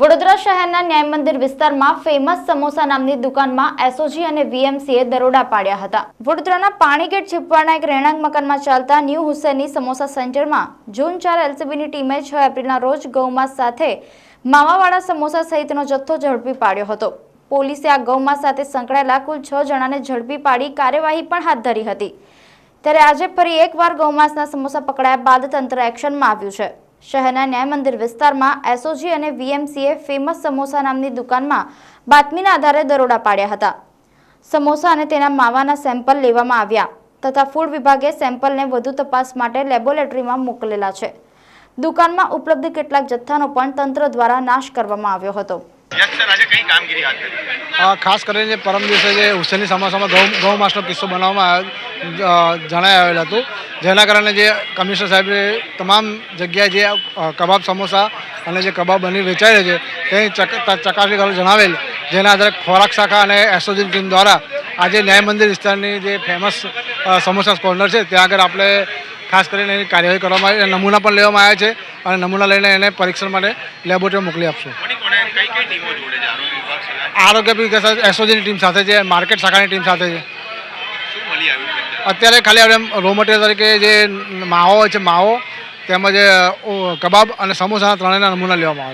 વડોદરા શહેરના ન્યાય મંદિર વિસ્તારમાં ફેમસ સમોસા નામની દુકાનમાં એસઓજી અને વીએમસીએ દરોડા પાડ્યા હતા. વડોદરાના પાણીગેટ છીપવાના એક રહેણાંક મકાનમાં ચાલતા ન્યૂ હુસેની સમોસા સેન્ટરમાં જૂન ચાર એલસીબીની ટીમે છ એપ્રિલના રોજ ગૌમાસ સાથે માવાવાળા સમોસા સહિતનો જથ્થો ઝડપી પાડ્યો હતો. પોલીસે આ ગૌમાસ સાથે સંકળાયેલા કુલ છ જણાને ઝડપી પાડી કાર્યવાહી પણ હાથ ધરી હતી. ત્યારે આજે ફરી એકવાર ગૌમાસના સમોસા પકડાયા બાદ તંત્ર એક્શનમાં આવ્યું છે. શહેરના ન્યાય મંદિર વિસ્તારમાં એસઓજી અને વીએમસીએ ફેમસ સમોસા નામની દુકાનમાં બાતમીના આધારે દરોડા પાડ્યા હતા. સમોસા અને તેના માવાના સેમ્પલ લેવામાં આવ્યા તથા ફૂડ વિભાગે સેમ્પલને વધુ તપાસ માટે લેબોરેટરીમાં મોકલેલા છે. દુકાનમાં ઉપલબ્ધ કેટલાક જથ્થાનો પણ તંત્ર દ્વારા નાશ કરવામાં આવ્યો હતો. ખાસ કરીને પરમ દિવસે જે હુસેની સમાસામાં ગૌ ગૌ માસનો કિસ્સો બનાવવામાં આવ્યો, જણાઈ આવેલ હતું. જેના કારણે જે કમિશનર સાહેબે તમામ જગ્યાએ જે કબાબ સમોસા અને જે કબાબ બની વેચાય છે તેની ચકાસણી કરવા જણાવેલ. જેના આધારે ખોરાક શાખા અને એસઓજીની ટીમ દ્વારા આજે ન્યાય મંદિર વિસ્તારની જે ફેમસ સમોસા કોર્નર છે ત્યાં આગળ આપણે ખાસ કરીને એની કાર્યવાહી કરવામાં આવી નમૂના પણ લેવામાં આવ્યા છે અને નમૂના લઈને એને પરીક્ષણ માટે લેબોરેટરી મોકલી આપશું. આરોગ્ય એસઓજીની ટીમ સાથે છે માર્કેટ શાખાની ટીમ સાથે છે. અત્યારે? ખાલી આપણે રો મટીરિયલ તરીકે જે માવો છે, માવો, તેમજ કબાબ અને સમોસાના ત્રણેયના નમૂના લેવામાં આવે છે